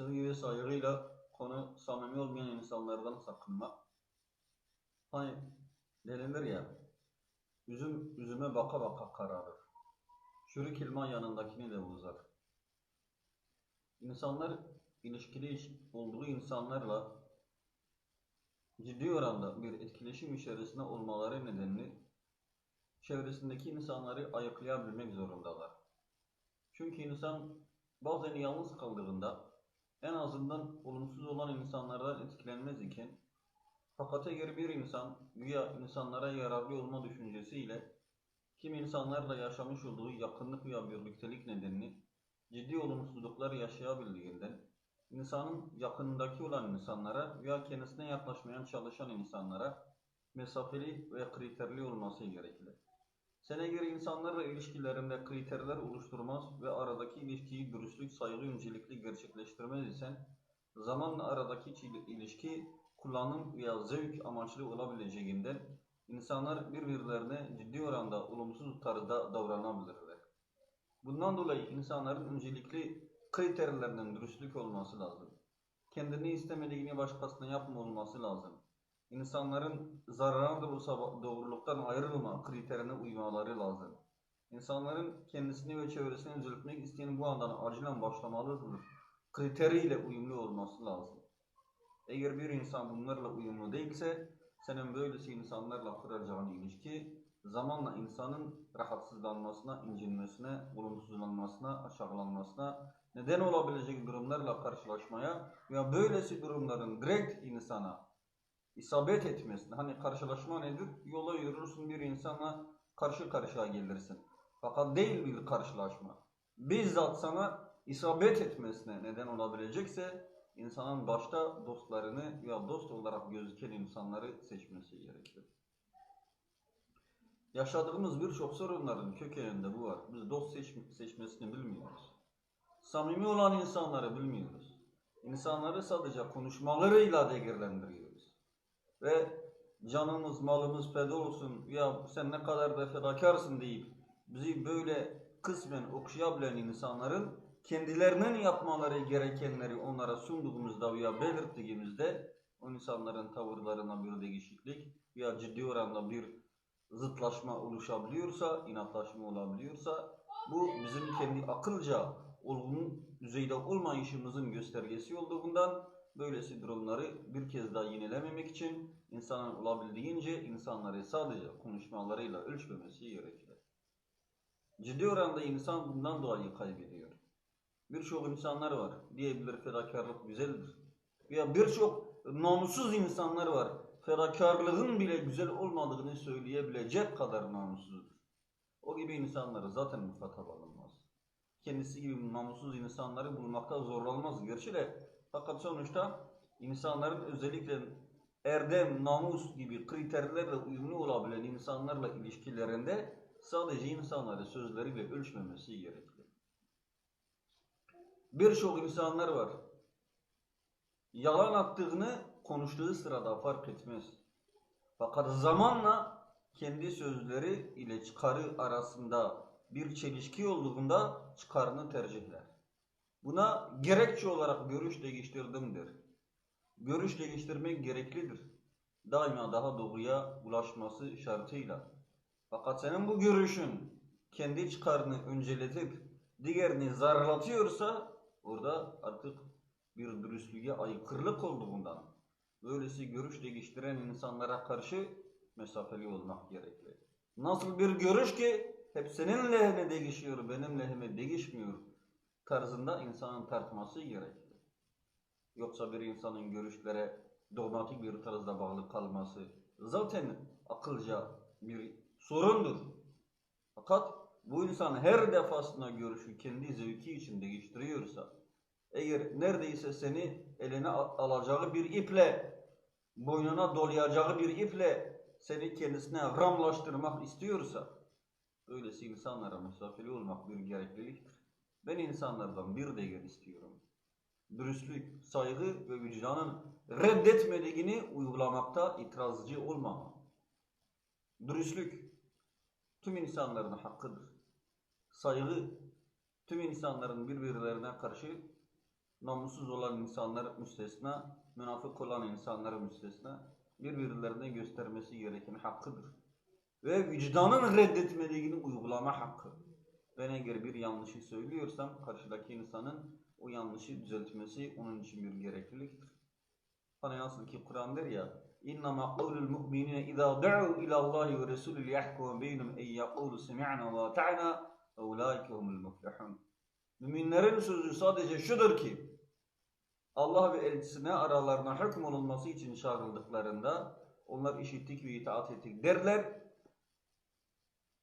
sevgi ve saygıyla konu samimi olmayan insanlardan sakınmak. Hani denilir ya, üzüm üzüme baka baka kararır. Çürük elma yanındakini de bozar. İnsanlar ilişkili iş- olduğu insanlarla ciddi oranda bir etkileşim içerisinde olmaları nedeniyle çevresindeki insanları ayıklayabilmek zorundalar. Çünkü insan bazen yalnız kaldığında en azından olumsuz olan insanlardan etkilenmez iken fakat eğer bir insan güya insanlara yararlı olma düşüncesiyle kim insanlarla yaşamış olduğu yakınlık veya birliktelik nedeniyle ciddi olumsuzluklar yaşayabildiğinden insanın yakınındaki olan insanlara veya kendisine yaklaşmaya çalışan insanlara mesafeli ve kriterli olması gerekli. Sen eğer insanlarla ilişkilerinde kriterler oluşturmaz ve aradaki ilişkiyi dürüstlük, saygı öncelikli gerçekleştirmez isen zamanla aradaki ilişki kullanım veya zevk amaçlı olabileceğinden insanlar birbirlerine ciddi oranda olumsuz tarzda davranabilirler. Bundan dolayı insanların öncelikli kriterlerinin dürüstlük olması lazım. Kendini istemediğini başkasına yapma olması lazım. İnsanların zararına doğruluktan ayrılma kriterine uymaları lazım. İnsanların kendisini ve çevresini düzeltmek isteyen bu andan acilen başlamalıdır. Kriteriyle uyumlu olması lazım. Eğer bir insan bunlarla uyumlu değilse, senin böylesi insanlarla kuracağın ilişki zamanla insanın rahatsızlanmasına, incinmesine, olumsuzlanmasına, aşağılanmasına neden olabilecek durumlarla karşılaşmaya veya böylesi durumların direkt insana isabet etmesine. Hani karşılaşma nedir? Yola yürürsün bir insanla karşı karşıya gelirsin. Fakat değil bir karşılaşma. Bizzat sana isabet etmesine neden olabilecekse insanın başta dostlarını veya dost olarak gözüken insanları seçmesi gerekir. Yaşadığımız birçok sorunların kökeninde bu var. Biz dost seçm- seçmesini bilmiyoruz. Samimi olan insanları bilmiyoruz. İnsanları sadece konuşmalarıyla değerlendiriyoruz. Ve canımız, malımız feda olsun. Ya sen ne kadar da fedakarsın deyip bizi böyle kısmen okşayabilen insanların kendilerinin yapmaları gerekenleri onlara sunduğumuzda veya belirttiğimizde o insanların tavırlarına bir değişiklik veya ciddi oranda bir zıtlaşma oluşabiliyorsa, inatlaşma olabiliyorsa bu bizim kendi akılca olgun düzeyde olmayışımızın göstergesi olduğundan böylesi durumları bir kez daha yenilememek için insanın olabildiğince insanları sadece konuşmalarıyla ölçmemesi gerekir. Ciddi oranda insan bundan dolayı kaybediyor. Birçok insanlar var. Diyebilir fedakarlık güzeldir. Veya birçok namussuz insanlar var. Fedakarlığın bile güzel olmadığını söyleyebilecek kadar namussuzdur. O gibi insanları zaten muhatap alınmaz. Kendisi gibi namussuz insanları bulmakta zorlanmaz gerçi de fakat sonuçta insanların özellikle erdem, namus gibi kriterlerle uyumlu olabilen insanlarla ilişkilerinde sadece insanları sözleriyle ölçmemesi gerekli. Birçok insanlar var. Yalan attığını konuştuğu sırada fark etmez. Fakat zamanla kendi sözleri ile çıkarı arasında bir çelişki olduğunda çıkarını tercihler. Buna gerekçe olarak görüş değiştirdim der. Görüş değiştirmek gereklidir. Daima daha doğruya ulaşması şartıyla. Fakat senin bu görüşün kendi çıkarını önceletip diğerini zararlatıyorsa orada artık bir dürüstlüğe aykırılık olduğundan böylesi görüş değiştiren insanlara karşı mesafeli olmak gerekli. Nasıl bir görüş ki hep senin lehine değişiyor, benim lehime değişmiyor tarzında insanın tartması gerekli. Yoksa bir insanın görüşlere dogmatik bir tarzda bağlı kalması zaten akılca bir sorundur. Fakat bu insan her defasında görüşü kendi zevki için değiştiriyorsa, eğer neredeyse seni eline al- alacağı bir iple, boynuna dolayacağı bir iple seni kendisine ramlaştırmak istiyorsa, böylesi insanlara mesafeli olmak bir gerekliliktir. Ben insanlardan bir değer istiyorum. Dürüstlük, saygı ve vicdanın reddetmediğini uygulamakta itirazcı olmama. Dürüstlük tüm insanların hakkıdır. Saygı tüm insanların birbirlerine karşı namussuz olan insanlar müstesna, münafık olan insanlar müstesna, birbirlerine göstermesi gereken hakkıdır. Ve vicdanın reddetmediğini uygulama hakkı. Ben eğer bir yanlışı söylüyorsam karşıdaki insanın o yanlışı düzeltmesi onun için bir gerekliliktir. Hani nasıl ki Kur'an der ya اِنَّمَا قَوْلُ الْمُؤْمِنِينَ اِذَا دَعُوا اِلَى اللّٰهِ وَرَسُولِ لِيَحْكُمَ بَيْنُمْ اَنْ يَقُولُ سَمِعْنَا وَاطَعْنَا اَوْلَٰئِكَ هُمُ الْمُفْلِحُونَ Müminlerin sözü sadece şudur ki Allah ve elçisine aralarına hüküm olunması için çağrıldıklarında onlar işittik ve itaat ettik derler.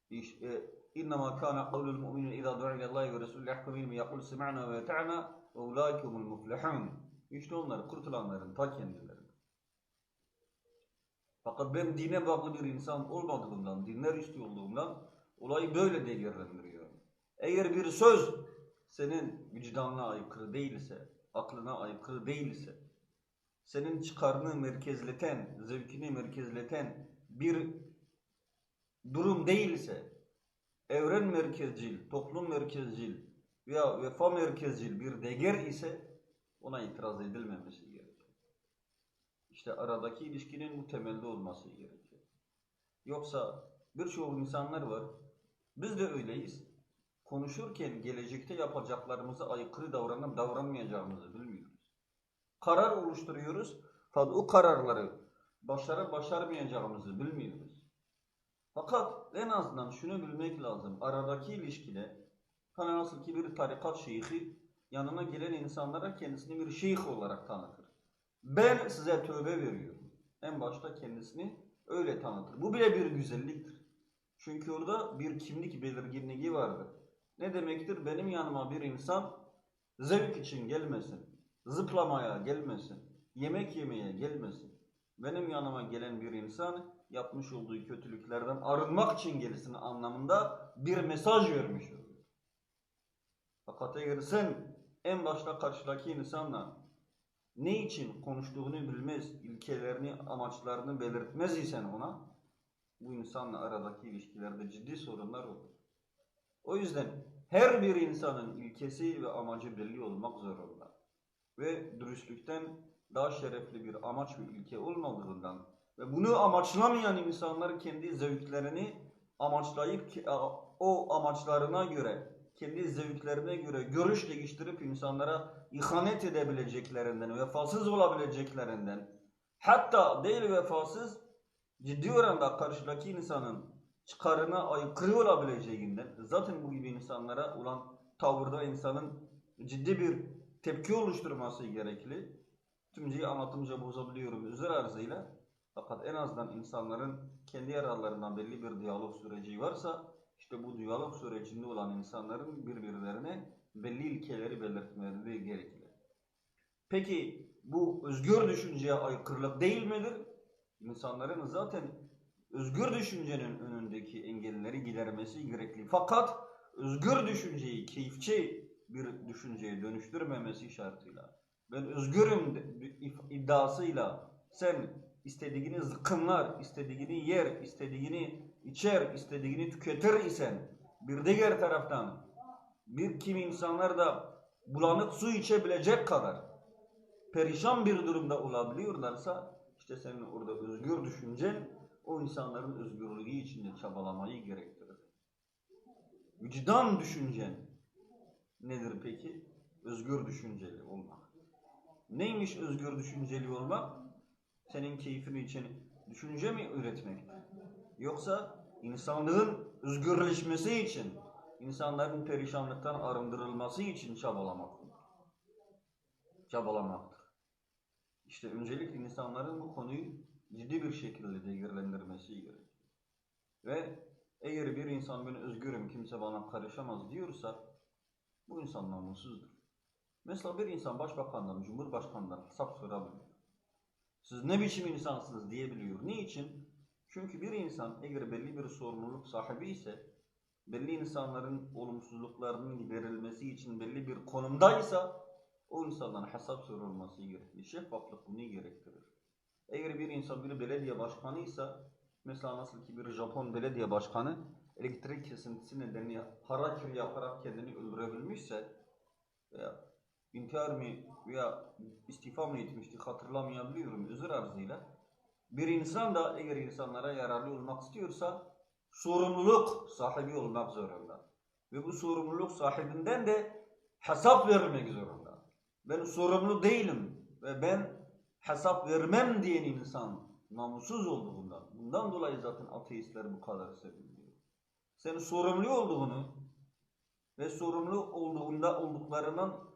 İş- e, İnnemâ kâne kavlul mu'minin izâ du'a ilallâhi ve Resulü yahkumîn ve yakul sema'na ve ta'na ve ulâikumul muflihûn. İşte onlar kurtulanların ta kendileri. Fakat ben dine bağlı bir insan olmadığımdan, dinler üstü olduğumdan olayı böyle değerlendiriyorum. Eğer bir söz senin vicdanına aykırı değilse, aklına aykırı değilse, senin çıkarını merkezleten, zevkini merkezleten bir durum değilse, evren merkezcil, toplum merkezcil veya vefa merkezcil bir değer ise ona itiraz edilmemesi gerekiyor. İşte aradaki ilişkinin bu temelde olması gerekiyor. Yoksa birçok insanlar var, biz de öyleyiz. Konuşurken gelecekte yapacaklarımıza aykırı davranıp davranmayacağımızı bilmiyoruz. Karar oluşturuyoruz fakat o kararları başarıp başarmayacağımızı bilmiyoruz. Fakat en azından şunu bilmek lazım. Aradaki ilişkide hani nasıl ki bir tarikat şeyhi yanına gelen insanlara kendisini bir şeyh olarak tanıtır. Ben size tövbe veriyorum. En başta kendisini öyle tanıtır. Bu bile bir güzelliktir. Çünkü orada bir kimlik belirginliği vardır. Ne demektir? Benim yanıma bir insan zevk için gelmesin, zıplamaya gelmesin, yemek yemeye gelmesin. Benim yanıma gelen bir insan yapmış olduğu kötülüklerden arınmak için gelsin anlamında bir mesaj vermiş oluyor. Fakat eğer sen en başta karşıdaki insanla ne için konuştuğunu bilmez, ilkelerini, amaçlarını belirtmez isen ona, bu insanla aradaki ilişkilerde ciddi sorunlar olur. O yüzden her bir insanın ilkesi ve amacı belli olmak zorunda. Ve dürüstlükten daha şerefli bir amaç ve ilke olmadığından ve bunu amaçlamayan insanlar kendi zevklerini amaçlayıp o amaçlarına göre, kendi zevklerine göre görüş değiştirip insanlara ihanet edebileceklerinden, vefasız olabileceklerinden, hatta değil vefasız, ciddi oranda karşıdaki insanın çıkarına aykırı olabileceğinden, zaten bu gibi insanlara olan tavırda insanın ciddi bir tepki oluşturması gerekli. Tümceyi anlatımca bozabiliyorum özür arzıyla. Fakat en azından insanların kendi aralarından belli bir diyalog süreci varsa işte bu diyalog sürecinde olan insanların birbirlerine belli ilkeleri belirtmeleri gerekli. Peki bu özgür düşünceye aykırılık değil midir? İnsanların zaten özgür düşüncenin önündeki engelleri gidermesi gerekli. Fakat özgür düşünceyi keyifçi bir düşünceye dönüştürmemesi şartıyla ben özgürüm iddiasıyla sen istediğini zıkkımlar, istediğini yer, istediğini içer, istediğini tüketir isen bir diğer taraftan bir kim insanlar da bulanık su içebilecek kadar perişan bir durumda olabiliyorlarsa işte senin orada özgür düşüncen o insanların özgürlüğü içinde çabalamayı gerektirir. Vicdan düşüncen nedir peki? Özgür düşünceli olmak. Neymiş özgür düşünceli olmak? Senin keyfin için düşünce mi üretmek? Yoksa insanlığın özgürleşmesi için, insanların perişanlıktan arındırılması için çabalamak mı? Çabalamaktır. İşte öncelikle insanların bu konuyu ciddi bir şekilde değerlendirmesi gerekiyor. Ve eğer bir insan ben özgürüm kimse bana karışamaz diyorsa bu insan namussuzdur. Mesela bir insan başbakandan, cumhurbaşkanından hesap sorabilir. Siz ne biçim insansınız diyebiliyor. Niçin? Çünkü bir insan eğer belli bir sorumluluk sahibi ise, belli insanların olumsuzluklarının giderilmesi için belli bir konumdaysa, o insandan hesap sorulması gerekir. Şeffaflık bunu gerektirir. Eğer bir insan bir belediye başkanıysa, mesela nasıl ki bir Japon belediye başkanı elektrik kesintisi nedeniyle harakiri yaparak kendini öldürebilmişse veya intihar mı veya istifa mı etmişti hatırlamayabiliyorum özür arzıyla. Bir insan da eğer insanlara yararlı olmak istiyorsa sorumluluk sahibi olmak zorunda. Ve bu sorumluluk sahibinden de hesap vermek zorunda. Ben sorumlu değilim ve ben hesap vermem diyen insan namussuz olduğundan. Bundan dolayı zaten ateistler bu kadar seviliyor. Senin sorumlu olduğunu ve sorumlu olduğunda olduklarından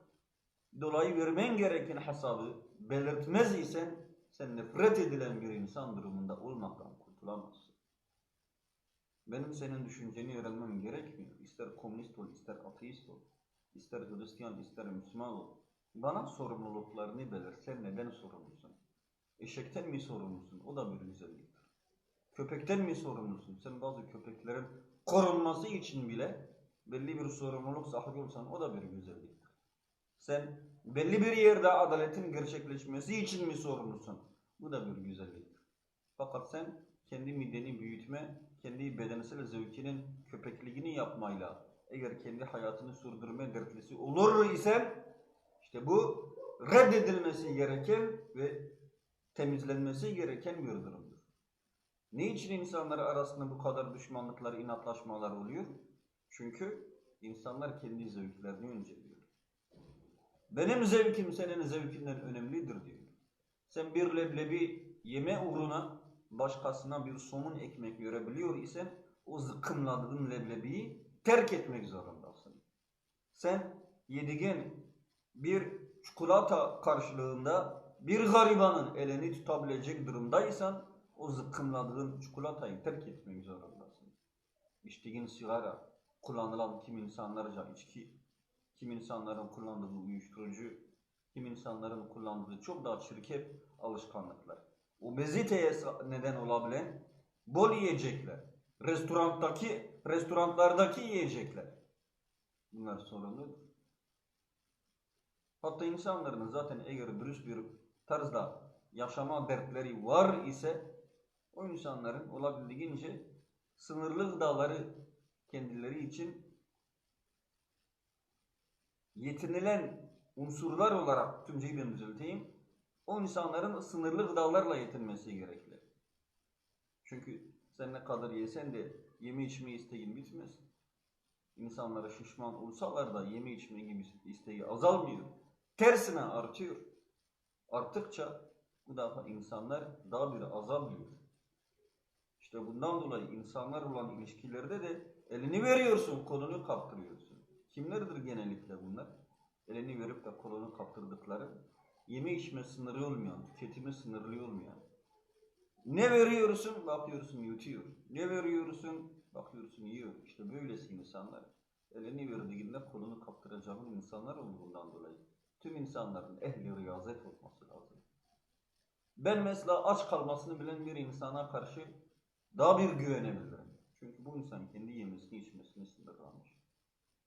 dolayı vermen gereken hesabı belirtmez isen sen nefret edilen bir insan durumunda olmaktan kurtulamazsın. Benim senin düşünceni öğrenmem gerekmiyor. İster komünist ol, ister ateist ol, ister Hristiyan, ister Müslüman ol. Bana sorumluluklarını belir. Sen neden sorumlusun? Eşekten mi sorumlusun? O da bir güzelliktir. Köpekten mi sorumlusun? Sen bazı köpeklerin korunması için bile belli bir sorumluluk sahibi olsan o da bir güzelliktir. Sen belli bir yerde adaletin gerçekleşmesi için mi sorumlusun? Bu da bir güzelliktir. Fakat sen kendi mideni büyütme, kendi bedensel zevkinin köpekliğini yapmayla eğer kendi hayatını sürdürme dertlisi olur ise işte bu reddedilmesi gereken ve temizlenmesi gereken bir durumdur. Ne için insanlar arasında bu kadar düşmanlıklar, inatlaşmalar oluyor? Çünkü insanlar kendi zevklerini önceliyor. Benim zevkim senin zevkinden önemlidir diyor. Sen bir leblebi yeme uğruna başkasına bir somun ekmek görebiliyor isen o zıkkımladığın leblebiyi terk etmek zorundasın. Sen yediğin bir çikolata karşılığında bir garibanın elini tutabilecek durumdaysan o zıkkımladığın çikolatayı terk etmek zorundasın. İçtiğin sigara, kullanılan kim insanlarca içki, kim insanların kullandığı uyuşturucu, kim insanların kullandığı çok daha çirkef alışkanlıklar. Obeziteye neden olabilen bol yiyecekler, restorandaki, restoranlardaki yiyecekler. Bunlar sorunludur. Hatta insanların zaten eğer dürüst bir tarzda yaşama dertleri var ise o insanların olabildiğince sınırlı gıdaları kendileri için yetinilen unsurlar olarak tümceyi ben düzelteyim. O insanların sınırlı gıdalarla yetinmesi gerekli. Çünkü sen ne kadar yesen de yeme içme isteğin bitmez. İnsanlara şişman olsalar da yeme içme gibi isteği azalmıyor. Tersine artıyor. Arttıkça bu defa insanlar daha bir azalıyor. İşte bundan dolayı insanlar olan ilişkilerde de elini veriyorsun, kolunu kaptırıyorsun. Kimlerdir genellikle bunlar? Elini verip de kolunu kaptırdıkları, yeme içme sınırı olmayan, tüketimi sınırlı olmayan. Ne veriyorsun? Bakıyorsun yutuyor. Ne veriyorsun? Bakıyorsun yiyor. İşte böylesi insanlar. Elini verdiğinde kolunu kaptıracağın insanlar olduğundan dolayı. Tüm insanların ehli riyazet olması lazım. Ben mesela aç kalmasını bilen bir insana karşı daha bir güvenebilirim. Çünkü bu insan kendi yemesini içmesini sınırlamış.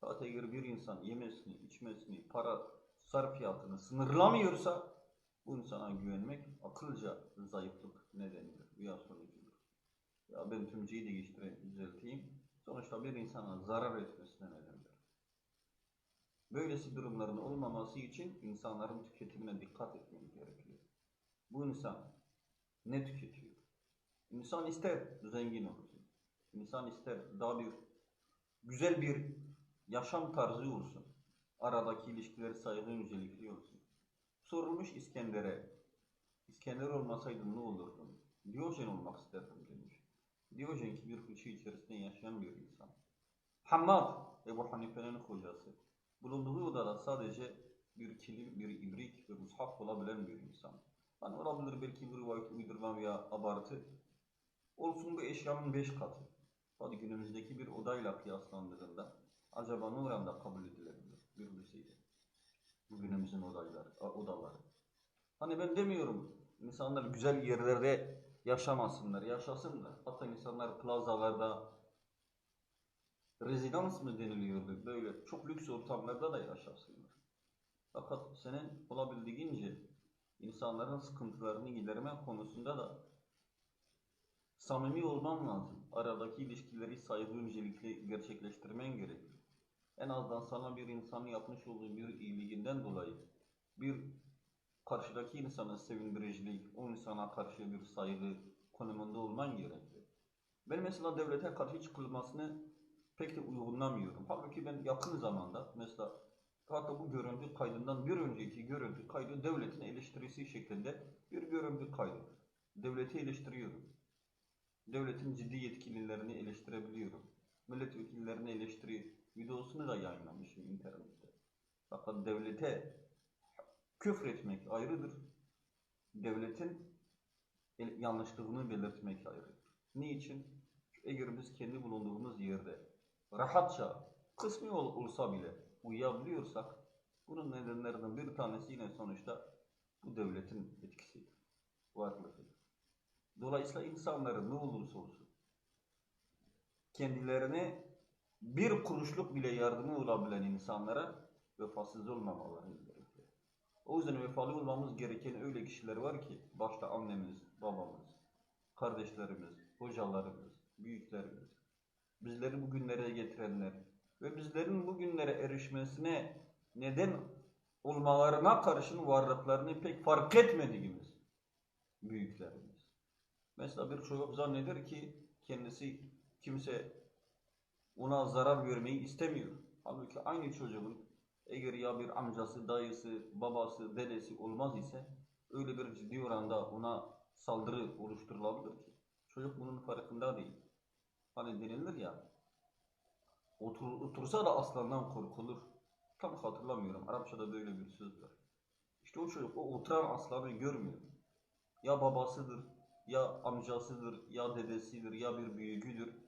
Fakat eğer bir insan yemesini, içmesini, para sarfiyatını sınırlamıyorsa bu insana güvenmek akılca zayıflık nedenidir veya sonucudur. Ya ben tümceyi değiştireyim, düzelteyim. Sonuçta bir insana zarar etmesine nedendir. Böylesi durumların olmaması için insanların tüketimine dikkat etmemiz gerekiyor. Bu insan ne tüketiyor? İnsan ister zengin olsun. İnsan ister daha bir güzel bir yaşam tarzı olsun. Aradaki ilişkiler saygı öncelikli olsun. Sorulmuş İskender'e, İskender olmasaydın ne olurdun? Diyojen olmak isterdim demiş. Diyojen ki bir fıçı içerisinde yaşayan bir insan. Hammad, Ebu Hanife'nin hocası. Bulunduğu odada sadece bir kilim, bir ibrik ve mushaf olabilen bir insan. Hani olabilir belki bir rivayet uydurma veya abartı. Olsun bu eşyanın beş katı. Hadi günümüzdeki bir odayla kıyaslandığında acaba ne oranda kabul edilebilir bir liseyde? Bugünümüzün odayları, odaları. Hani ben demiyorum insanlar güzel yerlerde yaşamasınlar, yaşasınlar. Hatta insanlar plazalarda rezidans mı deniliyordu böyle çok lüks ortamlarda da yaşasınlar. Fakat senin olabildiğince insanların sıkıntılarını giderme konusunda da samimi olman lazım. Aradaki ilişkileri saygı öncelikli gerçekleştirmen gerekir. En azından sana bir insanın yapmış olduğu bir iyiliğinden dolayı bir karşıdaki insanın sevindiricilik, o insana karşı bir saygı konumunda olman gerekiyor. Ben mesela devlete karşı çıkılmasını pek de uygulamıyorum. Halbuki ben yakın zamanda mesela hatta bu görüntü kaydından bir önceki görüntü kaydı devletin eleştirisi şeklinde bir görüntü kaydıdır. Devleti eleştiriyorum. Devletin ciddi yetkililerini eleştirebiliyorum. Milletvekillerini eleştiri videosunu da yayınlamışım internette. Fakat devlete küfretmek ayrıdır. Devletin yanlışlığını belirtmek ayrıdır. Niçin? Eğer biz kendi bulunduğumuz yerde rahatça, kısmi ol- olsa bile uyuyabiliyorsak, bunun nedenlerinden bir tanesi yine sonuçta bu devletin etkisidir, varlığıdır. Dolayısıyla insanların ne olursa olsun kendilerine bir kuruşluk bile yardımı olabilen insanlara vefasız olmamaları gerekiyor. O yüzden vefalı olmamız gereken öyle kişiler var ki başta annemiz, babamız, kardeşlerimiz, hocalarımız, büyüklerimiz, bizleri bugünlere getirenler ve bizlerin bugünlere erişmesine neden olmalarına karşın varlıklarını pek fark etmediğimiz büyüklerimiz. Mesela bir çocuk zanneder ki kendisi kimse ona zarar vermeyi istemiyor. Halbuki aynı çocuğun eğer ya bir amcası, dayısı, babası, dedesi olmaz ise öyle bir ciddi oranda ona saldırı oluşturulabilir ki çocuk bunun farkında değil. Hani denilir ya otur, otursa da aslandan korkulur. Tam hatırlamıyorum. Arapçada böyle bir söz var. İşte o çocuk o oturan aslanı görmüyor. Ya babasıdır, ya amcasıdır, ya dedesidir, ya bir büyüğüdür.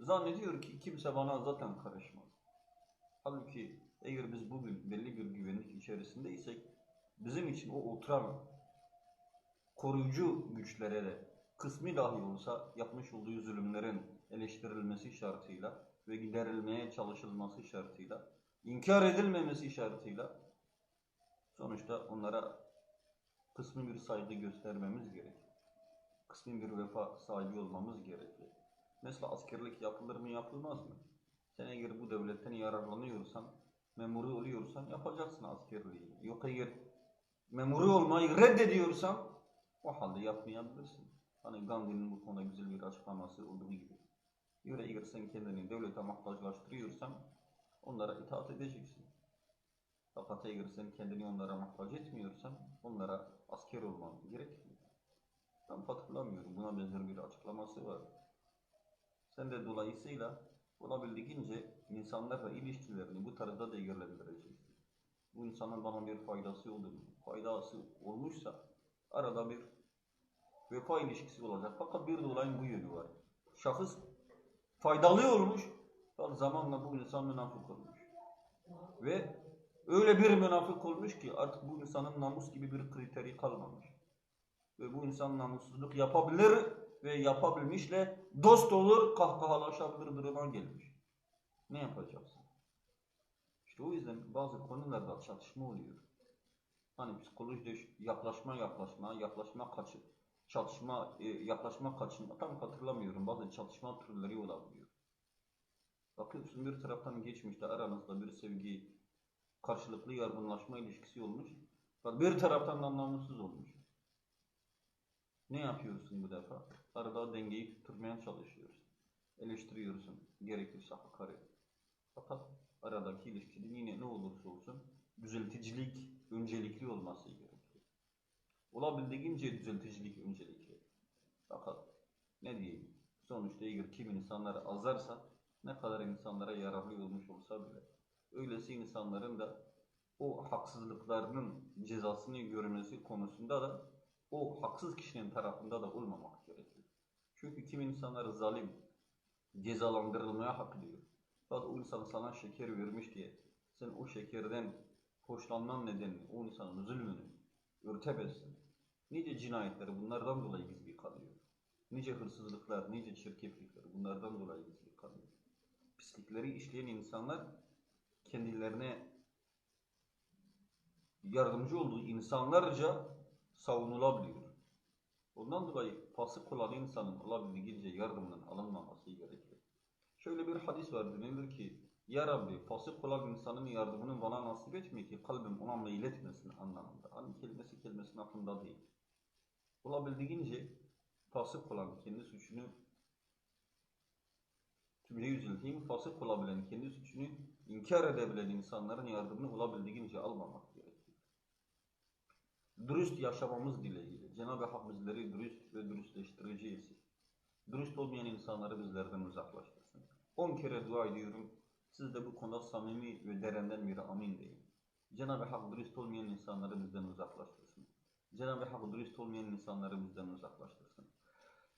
Zannediyor ki kimse bana zaten karışmaz. Halbuki eğer biz bugün belli bir güvenlik içerisindeysek bizim için o oturan koruyucu güçlere de kısmi dahi olsa yapmış olduğu zulümlerin eleştirilmesi şartıyla ve giderilmeye çalışılması şartıyla, inkar edilmemesi şartıyla sonuçta onlara kısmi bir saygı göstermemiz gerekiyor. Kısmi bir vefa sahibi olmamız gerekiyor. Mesela askerlik yapılır mı yapılmaz mı? Sen eğer bu devletten yararlanıyorsan, memuru oluyorsan yapacaksın askerliği. Yok eğer memuru olmayı reddediyorsan o halde yapmayabilirsin. Hani Gandhi'nin bu konuda güzel bir açıklaması olduğu gibi. Öyle eğer sen kendini devlete muhtaçlaştırıyorsan onlara itaat edeceksin. Fakat eğer sen kendini onlara muhtaç etmiyorsan onlara asker olman gerekmiyor. Ben hatırlamıyorum. Buna benzer bir açıklaması var. Sen de dolayısıyla olabildiğince insanlarla ilişkilerini bu tarzda değerlendireceksin. Bu insanın bana bir faydası oldu mu? Faydası olmuşsa arada bir vefa ilişkisi olacak. Fakat bir de olayın bu yönü var. Şahıs faydalı olmuş zamanla bu insan münafık olmuş. Ve öyle bir münafık olmuş ki artık bu insanın namus gibi bir kriteri kalmamış. Ve bu insan namussuzluk yapabilir ve yapabilmişle dost olur, kahkahalaşabilir duruma gelmiş. Ne yapacaksın? İşte o yüzden bazı konularda çatışma oluyor. Hani psikolojide yaklaşma yaklaşma, yaklaşma kaçı, çatışma, e, yaklaşma kaçınma tam hatırlamıyorum. Bazı çatışma türleri olabiliyor. Bakıyorsun bir taraftan geçmişte aranızda bir sevgi, karşılıklı yardımlaşma ilişkisi olmuş. Bir taraftan da namussuz olmuş. Ne yapıyorsun bu defa? Arada dengeyi tutturmaya çalışıyorsun. Eleştiriyorsun. Gerekirse hakaret. Fakat aradaki ilişkinin yine ne olursa olsun düzelticilik öncelikli olması gerekiyor. Olabildiğince düzelticilik öncelikli. Fakat ne diyeyim? Sonuçta eğer kim insanları azarsa ne kadar insanlara yararlı olmuş olsa bile öylesi insanların da o haksızlıklarının cezasını görmesi konusunda da o haksız kişinin tarafında da olmamak gerekiyor. Çünkü kim insanlar zalim, cezalandırılmaya hak ediyor. Fakat o insan sana şeker vermiş diye sen o şekerden hoşlanman nedeni o insanın zulmünü örtebezsin. Nice cinayetler bunlardan dolayı gizli kalıyor. Nice hırsızlıklar, nice çirkeflikler bunlardan dolayı gizli kalıyor. Pislikleri işleyen insanlar kendilerine yardımcı olduğu insanlarca savunulabiliyor. Ondan dolayı fasık olan insanın olabildiğince yardımının alınmaması gerekiyor. Şöyle bir hadis var denilir ki Ya Rabbi fasık olan insanın yardımını bana nasip etme ki kalbim ona meyletmesin anlamında. Hani kelimesi kelimesinin aklında değil. Olabildiğince fasık olan kendi suçunu cümle yüzülteyim, fasık olabilen, kendi suçunu inkar edebilen insanların yardımını olabildiğince almamak. Dürüst yaşamamız dileğiyle. Cenab-ı Hak bizleri dürüst ve dürüstleştirici etsin. Dürüst olmayan insanları bizlerden uzaklaştırsın. 10 kere dua ediyorum. Siz de bu konuda samimi ve derenden bir amin deyin. Cenab-ı Hak dürüst olmayan insanları bizden uzaklaştırsın. Cenab-ı Hak dürüst olmayan insanları bizden uzaklaştırsın.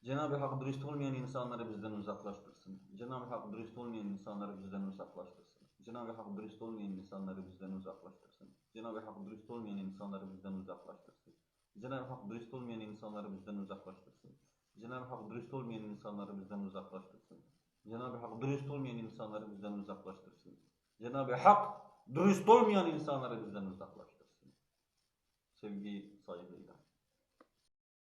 Cenab-ı Hak dürüst olmayan insanları bizden uzaklaştırsın. Cenab-ı Hak dürüst olmayan insanları bizden uzaklaştırsın. Cenab-ı Hak dürüst olmayan insanları bizden uzaklaştırsın. Cenab-ı Hak dürüst olmayan insanları bizden uzaklaştırsın. Cenab-ı Hak dürüst olmayan insanları bizden uzaklaştırsın. Cenab-ı Hak dürüst olmayan insanları bizden uzaklaştırsın. Cenab-ı Hak dürüst olmayan insanları bizden uzaklaştırsın. Cenab-ı Hak dürüst olmayan insanları bizden uzaklaştırsın. Sevgi saygıyla.